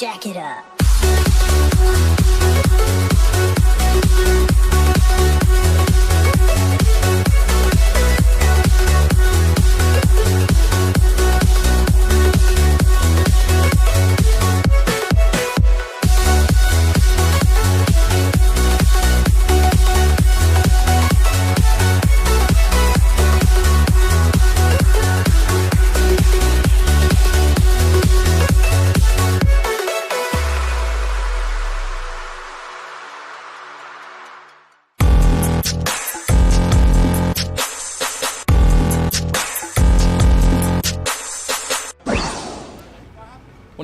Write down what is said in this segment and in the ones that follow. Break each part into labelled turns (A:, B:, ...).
A: Jack it up.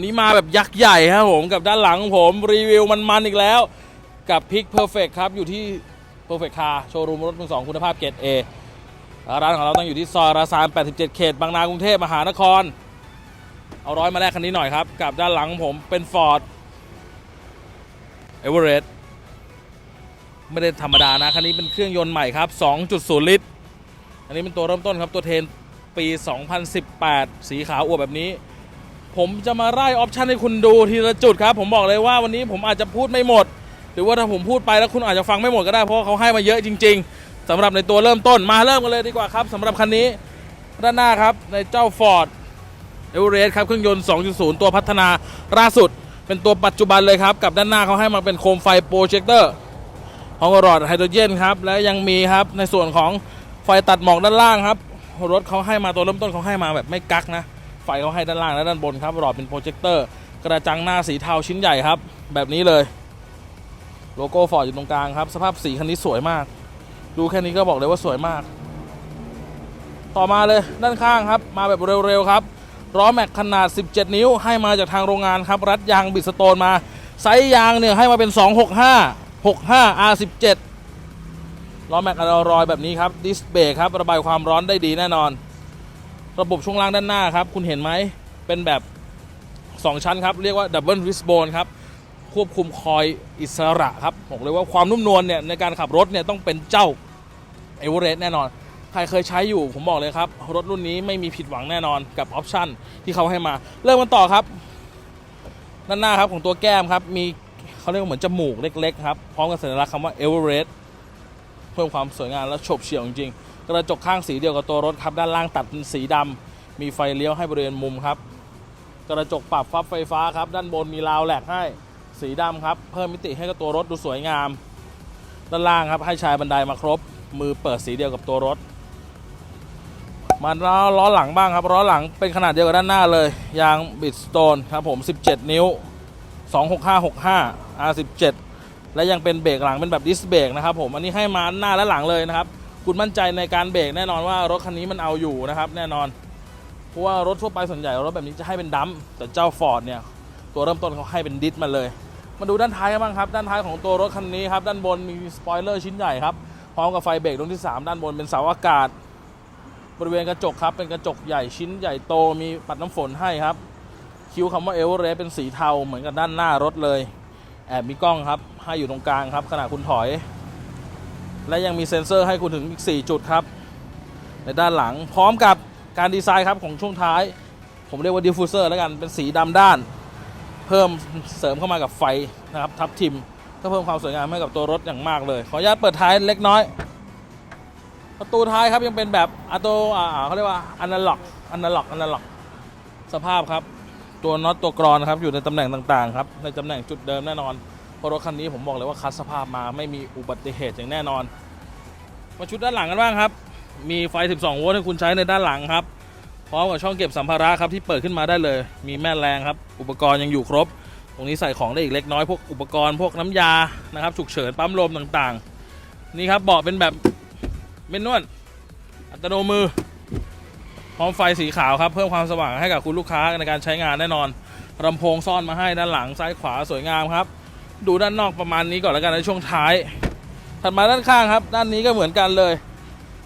B: นี้มาแบบยักษ์ใหญ่ครับผมกับด้านหลังผมรีวิวมันๆอีกแล้ว กับพิกเพอร์เฟกครับอยู่ที่ Perfect Car โชว์รูมรถมือสองคุณภาพเกรด A ร้านของเราต้องอยู่ที่ซอยราซาน 87 เขต บางนากรุงเทพมหานคร เอาร้อยมาแลกคันนี้หน่อยครับ กับด้านหลังของผมเป็น Ford Everest ไม่ได้ธรรมดานะ คันนี้เป็นเครื่องยนต์ใหม่ครับ 2.0 ลิตร อันนี้เป็นตัวเริ่มต้นครับ ตัวเทนปี 2018 สีขาวอวบแบบนี้ ผมจะมาไล่ออปชันให้คุณดูทีละจุดครับ ผมบอกเลยว่าวันนี้ผมอาจจะพูดไม่หมด หรือว่าถ้าผมพูดไปแล้วคุณอาจจะฟังไม่หมดก็ได้เพราะเขาให้มาเยอะจริง ๆสำหรับในตัวเริ่มต้นมาเริ่มกันเลยดีกว่าครับสำหรับคันนี้ด้านหน้าครับในเจ้า Ford e v e r e s t ครับเครื่องยนต์ 2.0 ตัวพัฒนาล่าสุด เป็นตัวปัจจุบันเลยครับ กับด้านหน้าเขาให้มาเป็นโคมไฟโปรเจคเตอร์ของหลอดไฮโดรเจนครับ และยังมีครับในส่วนของไฟตัดหมอกด้านล่างครับ รถเขาให้มาตัวเริ่มต้นเขาให้มาแบบไม่กักนะ ไฟเขาให้ด้านล่างและด้านบนครับหลอดเป็นโปรเจคเตอร์กระจังหน้าสีเทาชิ้นใหญ่ครับ แบบนี้เลยโลโก้ฟอร์ดอยู่ตรงกลางครับสภาพสีคันนี้สวยมาก ดูแค่นี้ก็บอกเลยว่าสวยมาก ต่อมาเลยด้านข้างครับ มาแบบเร็วๆครับล้อแม็กขนาด 17 นิ้ว ให้มาจากทางโรงงานครับ รัดยางบิดสโตนมาไซส์ยางเนี่ยให้มาเป็น 265 65 R17 ล้อแม็กอลรอยแบบนี้ครับดิสเบรกครับระบายความร้อนได้ดีแน่นอน ระบบช่วงล่างด้านหน้าครับ คุณเห็นไหมเป็นแบบ 2 ชั้นครับ เรียกว่าดับเบิลวิสโบนครับควบคุมคอยอิสระครับบอกเลยว่าความนุ่มนวลเนี่ยในการขับรถเนี่ยต้องเป็นเจ้าเอเวอเรสต์แน่นอน ใครเคยใช้อยู่ผมบอกเลยครับ รถรุ่นนี้ไม่มีผิดหวังแน่นอนกับออปชั่นที่เขาให้มา เริ่มกันต่อครับ ด้านหน้าครับของตัวแก้มครับ มีเขาเรียกว่าเหมือนจมูกเล็กๆครับ พร้อมกับสัญลักษณ์คำว่าเอเวอเรสต์ เพิ่มความสวยงามและโฉบเฉี่ยวจริงๆ กระจกข้างสีเดียวกับตัวรถครับ ด้านล่างตัดเป็นสีดำมีไฟเลี้ยวให้บริเวณมุมครับ กระจกปรับฟับไฟฟ้าครับ ด้านบนมีราวแหลกให้สีดำครับ เพิ่มมิติให้กับตัวรถดูสวยงาม ด้านล่างครับให้ชายบันไดมาครบ มือเปิดสีเดียวกับตัวรถมาล้อล้อหลังบ้างครับล้อหลังเป็นขนาดเดียวกับด้านหน้าเลย ยางบิดสโตนครับผม 17 นิ้ว 26565 R17 และยังเป็นเบรกหลังเป็นแบบดิสเบรกนะครับผมอันนี้ให้มาหน้าและหลังเลยนะครับคุณมั่นใจในการเบรกแน่นอนว่ารถคันนี้มันเอาอยู่นะครับแน่นอน เพราะว่ารถทั่วไปส่วนใหญ่รถแบบนี้จะให้เป็นดัมป์แต่เจ้า Ford เนี่ยตัวเริ่มต้นเขาให้เป็นดิสมาเลย มาดูด้านท้ายกันบ้างครับด้านท้ายของตัวรถคันนี้ครับด้านบนมีสปอยเลอร์ชิ้นใหญ่ครับพร้อมกับไฟเบรกดวงที่ 3 ด้านบนเป็นเสาอากาศ บริเวณกระจกครับเป็นกระจกใหญ่ชิ้นใหญ่โตมีปัดน้ำฝนให้ครับ คิ้วคำว่าเอเวอเรสเป็นสีเทาเหมือนกับด้านหน้ารถเลย แอบมีกล้องครับ ให้อยู่ตรงกลางครับขณะคุณถอย และยังมีเซ็นเซอร์ให้คุณถึงอีก 4 จุดครับ ในด้านหลังพร้อมกับการดีไซน์ครับของช่วงท้าย ผมเรียกว่าดิฟฟูเซอร์แล้วกันเป็นสีดำด้าน เพิ่มเสริมเข้ามากับไฟนะครับทับทิมก็เพิ่มความสวยงามให้กับตัวรถอย่างมากเลย ขออนุญาตเปิดท้ายเล็กน้อย ประตูท้ายครับยังเป็นแบบอัตโตเขาเรียกว่าอนาล็อกอนาล็อกอนาล็อกสภาพครับ ตัวน็อตตัวกรอนครับอยู่ในตำแหน่งต่างๆครับในตำแหน่งจุดเดิมแน่นอนเพราะรถคันนี้ผมบอกเลยว่าคัดสภาพมาไม่มีอุบัติเหตุอย่างแน่นอน มาชุดด้านหลังกันบ้างครับ มีไฟ 12 โวลต์ให้คุณใช้ในด้านหลังครับพร้อมกับช่องเก็บสัมภาระครับที่เปิดขึ้นมาได้เลย มีแม่แรงครับอุปกรณ์ยังอยู่ครบ ตรงนี้ใส่ของได้อีกเล็กน้อยพวกอุปกรณ์พวกน้ำยานะครับฉุกเฉินปั๊มลมต่างๆ นี่ครับเบาะเป็นแบบเมนนวลอัตโนมือ พร้อมไฟสีขาวครับเพิ่มความสว่างให้กับคุณลูกค้าในการใช้งานแน่นอนลำโพงซ่อนมาให้ด้านหลังซ้ายขวาสวยงามครับ ดูด้านนอกประมาณนี้ก่อนแล้วกันในช่วงท้าย ถัดมาด้านข้างครับ ด้านนี้ก็เหมือนกันเลย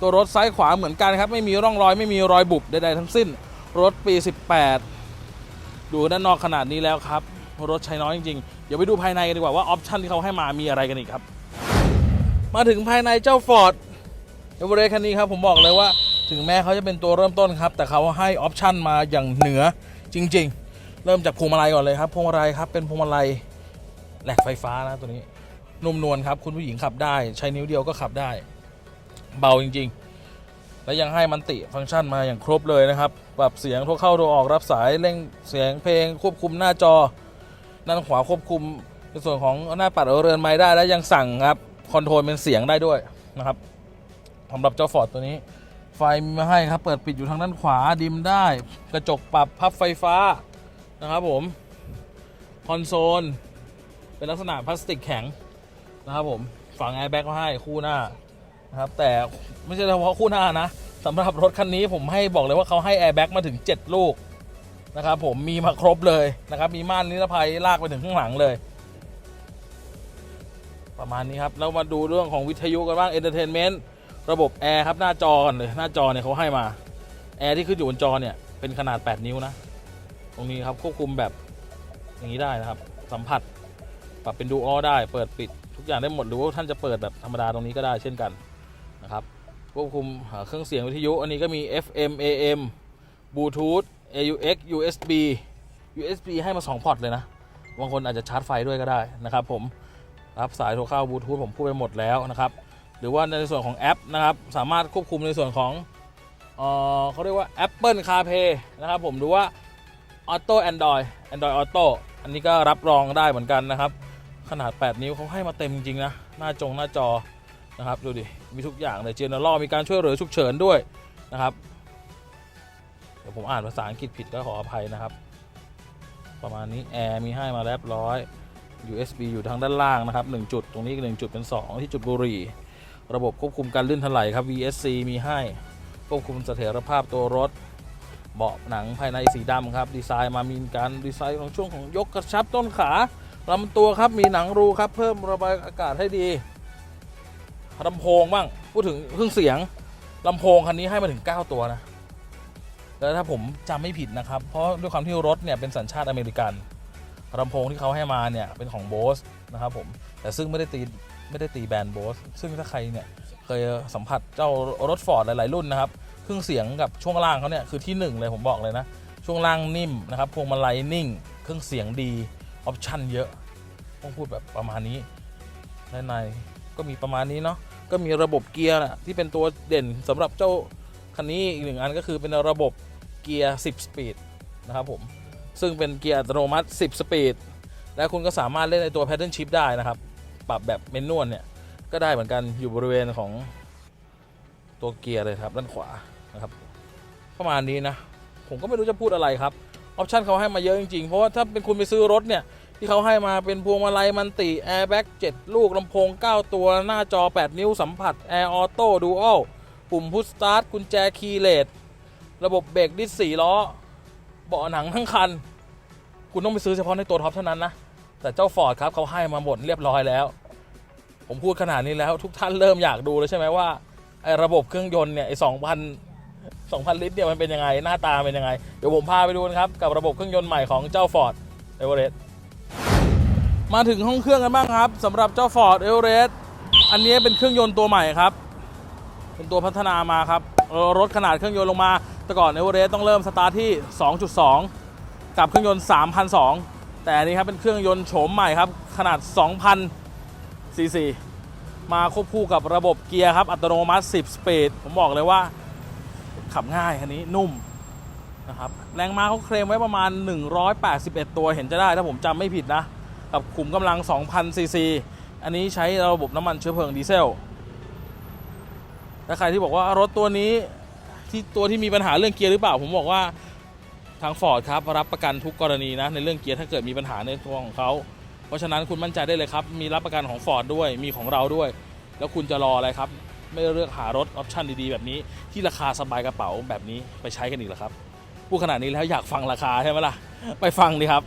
B: ตัวรถซ้ายขวาเหมือนกันครับ ไม่มีร่องรอยไม่มีรอยบุบใดๆทั้งสิ้น รถปี 18 ดูด้านนอกขนาดนี้แล้วครับ รถใช้น้อยจริงๆ เดี๋ยวไปดูภายในกันดีกว่าว่าออปชันที่เขาให้มามีอะไรกันอีกครับ มาถึงภายในเจ้า Ford e v e r e s t คันนี้ครับผมบอกเลยว่า ถึงแม้เขาจะเป็นตัวเริ่มต้นครับ แต่เขาให้ออปชันมาอย่างเหนือจริงเริ่มจากพวงมาลัยก่อนเลยครับพวงมาลัยครับเป็นพวงมาลัยแหลกไฟฟ้านะตัวนี้นุ่มนวลครับ คุณผู้หญิงขับได้ ใช้นิ้วเดียวก็ขับได้ เบาจริง ๆ และยังให้มันติฟังก์ชันมาอย่างครบเลยนะครับปรับเสียงโทรเข้าโทรออกรับสายเร่งเสียงเพลง ควบคุมหน้าจอด้านขวาควบคุมในส่วนของหน้าปัดเรือนไม้ได้และยังสั่งครับคอนโทรลเป็นเสียงได้ด้วยนะครับสำหรับเจ้าฟอร์ดตัวนี้ ไฟมีมาให้ครับเปิดปิดอยู่ทางด้านขวาดิมได้ กระจกปรับพับไฟฟ้านะครับผมคอนโซลเป็นลักษณะพลาสติกแข็งนะครับผมฝังแอร์แบ็กก็ให้คู่หน้านะครับแต่ไม่ใช่เฉพาะคู่หน้านะสำหรับรถคันนี้ผมให้บอกเลยว่าเขาให้แอร์แบ็กมาถึง 7 ลูกนะครับผมมีมาครบเลยนะครับมีม่านนิรภัยลากไปถึงข้างหลังเลย ประมาณนี้ครับ แล้วมาดูเรื่องของวิทยุกันบ้างเอนเตอร์เทนเมนต์ ระบบแอร์ครับหน้าจอกันเลยหน้าจอเนี่ยเขาให้มาแอร์ที่ขึ้นอยู่บนจอเนี่ยเป็นขนาด 8 นิ้วนะ ตรงนี้ครับควบคุมแบบอย่างนี้ได้นะครับ สัมผัสปรับเป็นดูออได้เปิดปิดทุกอย่างได้หมดหรือว่าท่านจะเปิดแบบธรรมดาตรงนี้ก็ได้เช่นกันนะครับควบคุมเครื่องเสียงวิทยุ อันนี้ก็มี FM AM Bluetooth AUX USB USB ให้มา2พอร์ตเลยนะบางคนอาจจะชาร์จไฟด้วยก็ได้นะครับ ผมรับสายโทรเข้าบลูทูธผมพูดไปหมดแล้วนะครับ หรือว่าในส่วนของแอปนะครับ สามารถควบคุมในส่วนของเออเขาเรียกว่า Apple CarPlay นะครับผมหรือว่า Auto Android Android Auto อันนี้ก็รับรองได้เหมือนกันนะครับ ขนาด 8 นิ้วเขาให้มาเต็มจริง ๆ นะ หน้าจงหน้าจอนะครับ ดูดิ มีทุกอย่างเลยเจเนอรมีการช่วยเหลือฉุกเฉินด้วยนะครับ เดี๋ยวผมอ่านภาษาอังกฤษผิดก็ขออภัยนะครับ ประมาณนี้แอร์มีให้มาเรียบร้อย USB อยู่ทางด้านล่างนะครับ 1 จุดตรงนี้อีก1จุดเป็น 2 ที่จุดบุหรี่ ระบบควบคุมการลื่นถลายครับ VSC มีให้ควบคุมเสถียรภาพตัวรถ เบาะหนังภายในสีดำครับ ดีไซน์มามีการดีไซน์ของช่วงของยกกระชับต้นขาลำตัวครับมีหนังรูครับ เพิ่มระบายอากาศให้ดีลำโพงบ้างพูดถึงเครื่องเสียงลำโพงคันนี้ให้มาถึง 9 ตัวนะแล้วถ้าผมจำไม่ผิดนะครับ เพราะด้วยความที่รถเนี่ยเป็นสัญชาติอเมริกันลำโพงที่เขาให้มาเนี่ยเป็นของโบสนะครับผมแต่ซึ่งไม่ได้ตี ไม่ได้ตีแบรนด์โบสซึ่งถ้าใครเนี่ยเคยสัมผัสเจ้ารถฟอร์ดหลาย ๆ รุ่นนะครับเครื่องเสียงกับช่วงล่างเขาเนี่ยคือที่หนึ่งเลยผมบอกเลยนะ ช่วงล่างนิ่มนะครับพวงมาลัยนิ่ง เครื่องเสียงดีออปชั่นเยอะต้องพูดแบบประมาณนี้ด้านในก็มีประมาณนี้เนาะก็มีระบบเกียร์นะที่เป็นตัวเด่นสำหรับเจ้าคันนี้อีกหนึ่งอันก็คือเป็นระบบเกียร์ 10 สปีดนะครับผมซึ่งเป็นเกียร์อัตโนมัติ 10 สปีดและคุณก็สามารถเล่นในตัว Pattern Shift ได้นะครับ ปรับแบบเมนนวลเนี่ยก็ได้เหมือนกันอยู่บริเวณของตัวเกียร์เลยครับด้านขวานะครับประมาณนี้นะ ผมก็ไม่รู้จะพูดอะไรครับออปชันเขาให้มาเยอะจริงๆ เพราะว่าถ้าเป็นคุณไปซื้อรถเนี่ยที่เขาให้มาเป็นพวงมาลัยมันติแอร์แบ็ก7ลูกลำโพง 9 ตัวหน้าจอ 8 นิ้วสัมผัสแอร์ออโต้ดูอัลปุ่มพุชสตาร์ทกุญแจคีย์เลสระบบเบรกดิสสี่ล้อเบาะหนังทั้งคัน คุณต้องไปซื้อเฉพาะในตัวท็อปเท่านั้นนะแต่เจ้าฟอร์ดครับเขาให้มาหมดเรียบร้อยแล้ว ผมพูดขนาดนี้แล้วทุกท่านเริ่มอยากดูแล้วใช่ไหมว่าไอ้ระบบเครื่องยนต์เนี่ยไอ้สองพันสองพันลิตรเนี่ยมันเป็นยังไงหน้าตาเป็นยังไง เดี๋ยวผมพาไปดูนะครับกับระบบเครื่องยนต์ใหม่ของเจ้า Ford e v e r e s t มาถึงห้องเครื่องกันบ้างครับสำหรับเจ้า Ford e v e r e s t อันนี้เป็นเครื่องยนต์ตัวใหม่ครับ เป็นตัวพัฒนามาครับรถขนาดเครื่องยนต์ลงมา แต่ก่อน e v e r e s t ต้องเริ่มสตาร์ทที่ 2.2 กับเครื่องยนต์3,002แต่อันนี้ครับเป็นเครื่องยนต์โฉมใหม่ครับขนาด 2,000 ซีซีมาควบคู่กับระบบเกียร์ครับ อัตโนมัติ 10 สปีด ผมบอกเลยว่า ขับง่ายคันนี้นุ่มนะครับแรงม้าเขาเคลมไว้ประมาณ 181 ตัวเห็นจะได้ ถ้าผมจำไม่ผิดนะ กับขุมกำลัง 2,000 ซีซี อันนี้ใช้ระบบน้ำมันเชื้อเพลิงดีเซลและใครที่บอกว่ารถตัวนี้ที่ตัวที่มีปัญหาเรื่องเกียร์หรือเปล่า ผมบอกว่าทางฟอร์ดครับรับประกันทุกกรณีนะในเรื่องเกียร์ถ้าเกิดมีปัญหาในตัวของเขา เพราะฉะนั้นคุณมั่นใจได้เลยครับ มีรับประกันของฟอร์ดด้วย มีของเราด้วย แล้วคุณจะรออะไรครับ ไม่เลือกหารถออปชันดีๆ แบบนี้ ที่ราคาสบายกระเป๋าแบบนี้ไปใช้กันอีกเหรอครับพูดขนาดนี้แล้วอยากฟังราคาใช่ไหมล่ะ ไปฟังดีครับ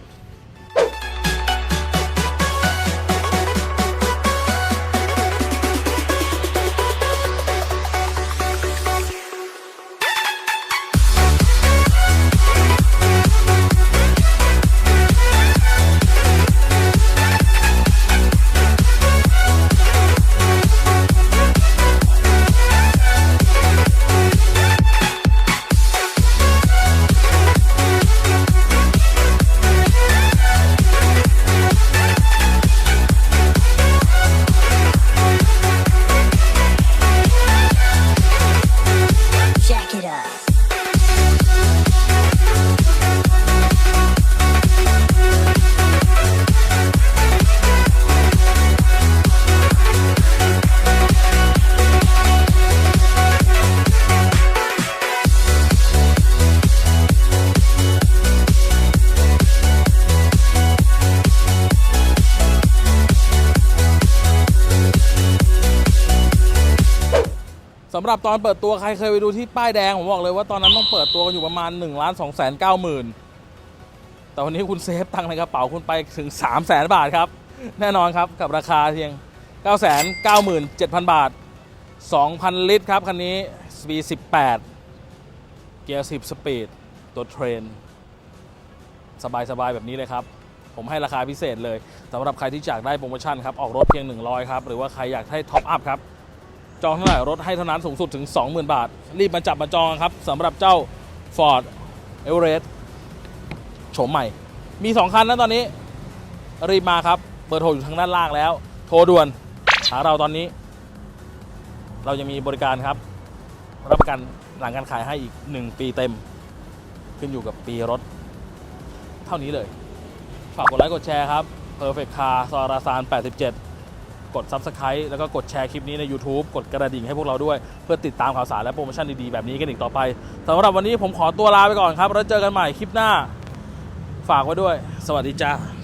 B: ำหรับตอนเปิดตัวใครเคยไปดูที่ป้ายแดง ผมบอกเลยว่าตอนนั้นต้องเปิดตัวกันอยู่ประมาณ1ล้าน2แสน9หมื่นแต่วันนี้คุณเซฟตังค์ในกระเป๋าคุณไปถึง 3 0 0แสนบาทครับ แน่นอนครับกับราคาเพียง 9 9 7 0 0 0 บาท 2,000 ลิตรครับ คันนี้ V18 เกียร์ 10 สปีด ตัวเทรน สบาย ๆ แบบนี้เลยครับ ผมให้ราคาพิเศษเลยสำหรับใครที่อยากได้โปรโมชั่นครับ ออกรถเพียง 100 ครับ หรือว่าใครอยากให้ท็อปอัพครับ จองเท่าไหร่รถให้เท่านั้นสูงสุดถึง 20,000 บาท รีบมาจับมาจองครับสำหรับเจ้า Ford Everest โฉมใหม่ มี 2 คันนะตอนนี้ รีบมาครับ เบอร์โทรอยู่ทางด้านล่างแล้ว โทรด่วน หาเราตอนนี้ เรายังมีบริการครับ รับประกันหลังการขายให้อีก 1 ปีเต็ม ขึ้นอยู่กับปีรถ เท่านี้เลย ฝากกดไลค์กดแชร์ครับ Perfect Car ซอราซาน 87 กด Subscribe แล้วก็กดแชร์คลิปนี้ใน YouTube กดกระดิ่งให้พวกเราด้วย เพื่อติดตามข่าวสารและโปรโมชั่นดีๆ แบบนี้กันอีกต่อไปสำหรับวันนี้ผมขอตัวลาไปก่อนครับ แล้วเจอกันใหม่คลิปหน้า ฝากไว้ด้วย สวัสดีจ้า